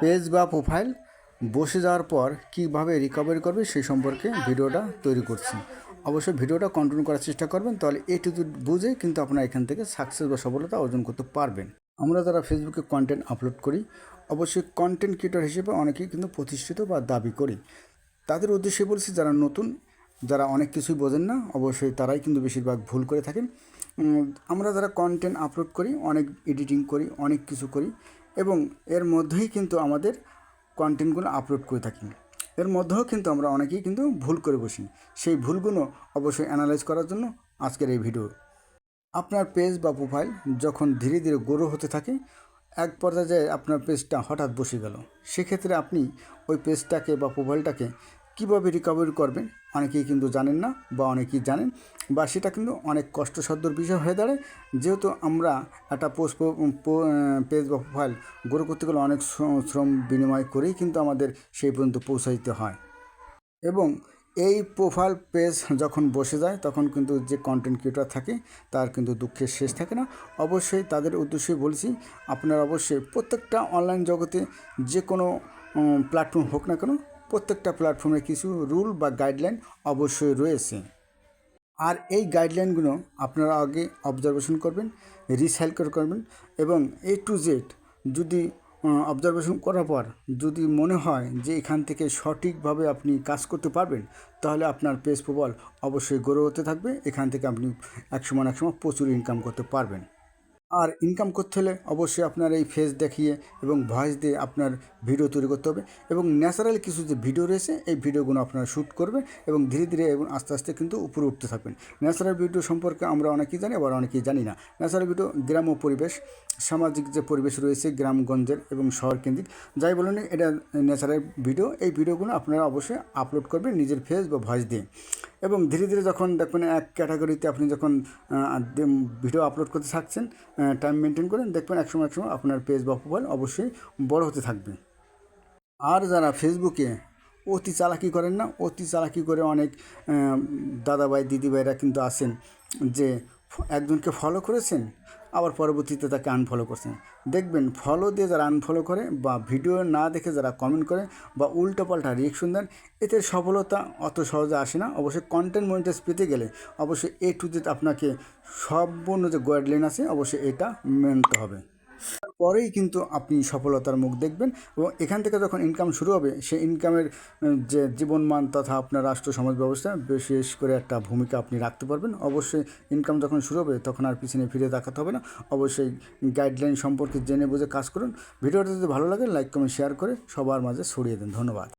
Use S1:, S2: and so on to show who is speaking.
S1: Page বা profile বসে যাওয়ার পর কীভাবে রিকভারি করবে সেই সম্পর্কে ভিডিওটা তৈরি করছি। অবশ্যই ভিডিওটা কন্টিনিউ করার চেষ্টা করবেন, তাহলে এইটুকু বুঝে কিন্তু আপনারা এখান থেকে সাকসেস বা সফলতা অর্জন করতে পারবেন। আমরা যারা ফেসবুকে কন্টেন্ট আপলোড করি, অবশ্যই কন্টেন্ট ক্রিয়েটর হিসেবে অনেকেই কিন্তু প্রতিষ্ঠিত বা দাবি করি। তাদের উদ্দেশ্যে বলছি, যারা নতুন, যারা অনেক কিছুই বোঝেন না, অবশ্যই তারাই কিন্তু বেশিরভাগ ভুল করে থাকেন। আমরা যারা কন্টেন্ট আপলোড করি, অনেক এডিটিং করি, অনেক কিছু করি, এবং এর মধ্যেই কিন্তু আমাদের কন্টেন্টগুলো আপলোড করে থাকি। এর মধ্যেও কিন্তু আমরা অনেকেই কিন্তু ভুল করে বসি। সেই ভুলগুলো অবশ্যই অ্যানালাইজ করার জন্য আজকের এই ভিডিও আপনার পেজ বা প্রোফাইল যখন ধীরে ধীরে গ্রো হতে থাকে, এক পর্যায়ে আপনার পেজটা হঠাৎ বসে গেল। সেক্ষেত্রে আপনি ওই পেজটাকে বা প্রোফাইলটাকে কীভাবে রিকভারি করবেন, অনেকেই কিন্তু জানেন না বা অনেকেই জানেন বা সেটা কিন্তু অনেক কষ্টসাধ্যর বিষয় হয়ে দাঁড়ায়। যেহেতু আমরা একটা পোস্ট পেজ বা প্রোফাইল গ্রো করতে গেলে অনেক শ্রম বিনিময় করেই কিন্তু আমাদের সেই পর্যন্ত পৌঁছাইতে হয়। এবং এই প্রোফাইল পেজ যখন বসে যায়, তখন কিন্তু যে কন্টেন্ট ক্রিয়েটর থাকে, তার কিন্তু দুঃখের শেষ থাকে না। অবশ্যই তাদের উদ্দেশ্যে বলছি, আপনারা অবশ্যই প্রত্যেকটা অনলাইন জগতে যে কোনো প্ল্যাটফর্ম হোক না কেন প্রত্যেকটা প্ল্যাটফর্মে কিছু রুল বা গাইডলাইন অবশ্যই রয়েছে। আর এই গাইডলাইনগুলো আপনারা আগে অবজারভেশন করবেন রিসাইকেল করবেন এবং এ টু জেড যদি অবজারভেশন করার পর যদি মনে হয় যে এখান থেকে সঠিকভাবে আপনি কাজ করতে পারবেন, তাহলে আপনার পেজ প্রবল অবশ্যই গড়ে হতে থাকবে। এখান থেকে আপনি একসময় একসময় প্রচুর ইনকাম করতে পারবেন। আর ইনকাম করতে হলে অবশ্যই আপনার এই ফেস দেখিয়ে এবং ভয়েস দিয়ে আপনার ভিডিও তৈরি করতে হবে এবং ন্যাচারাল কিছু যে ভিডিও রয়েছে, এই ভিডিওগুলো আপনারা শ্যুট করবেন এবং ধীরে ধীরে এবং আস্তে আস্তে কিন্তু উপরে উঠতে থাকবেন। ন্যাচারাল ভিডিও সম্পর্কে আমরা অনেকেই জানি, আবার অনেকেই জানি না। ন্যাচারাল ভিডিও গ্রাম ও পরিবেশ, সামাজিক যে পরিবেশ রয়েছে গ্রামগঞ্জের এবং শহর কেন্দ্রিক যাই বলুন, এটা ন্যাচারাল ভিডিও এই ভিডিওগুলো আপনারা অবশ্যই আপলোড করবেন নিজের ফেস বা ভয়েস দিয়ে। এবং ধীরে ধীরে যখন দেখবেন এক ক্যাটাগরিতে আপনি যখন ভিডিও আপলোড করতে থাকছেন টাইম মেনটেন করেন দেখবেন একসময় একসময় আপনার পেজ বা প্রোফাইল অবশ্যই বড় হতে থাকবে। আর যারা ফেসবুকে অতি চালাকি করেন না অতি চালাকি করে অনেক আহ, দাদাভাই দিদিভাইরা কিন্তু আসেন যে একজনকে ফলো করেছেন, আবার পরবর্তীতে তাকে আনফলো করছেন। দেখবেন ফলো দিয়ে যারা আনফলো করে বা ভিডিও না দেখে যারা কমেন্ট করে বা উল্টোপাল্টা রিয়েকশন দেন, এতে সফলতা অত সহজে আসে না। অবশ্যই কন্টেন্ট মনিটাইজ পেতে গেলে অবশ্যই এ টু জেড আপনাকে সম্পূর্ণ যে গাইডলাইন আছে, অবশ্যই এটা মেনতে হবে। পরেই কিন্তু আপনি সফলতার মুখ দেখবেন এবং এখান থেকে যখন ইনকাম শুরু হবে, সে ইনকামের যে জীবনমান তথা আপনার রাষ্ট্র, সমাজ ব্যবস্থা, বিশেষ করে একটা ভূমিকা আপনি রাখতে পারবেন। অবশ্যই ইনকাম যখন শুরু হবে, তখন আর পিছনে ফিরে তাকাতে হবে না। অবশ্যই গাইডলাইন সম্পর্কে জেনে বুঝে কাজ করুন। ভিডিওটা যদি ভালো লাগে লাইক কমেন্ট শেয়ার করে সবার মাঝে ছড়িয়ে দিন। ধন্যবাদ।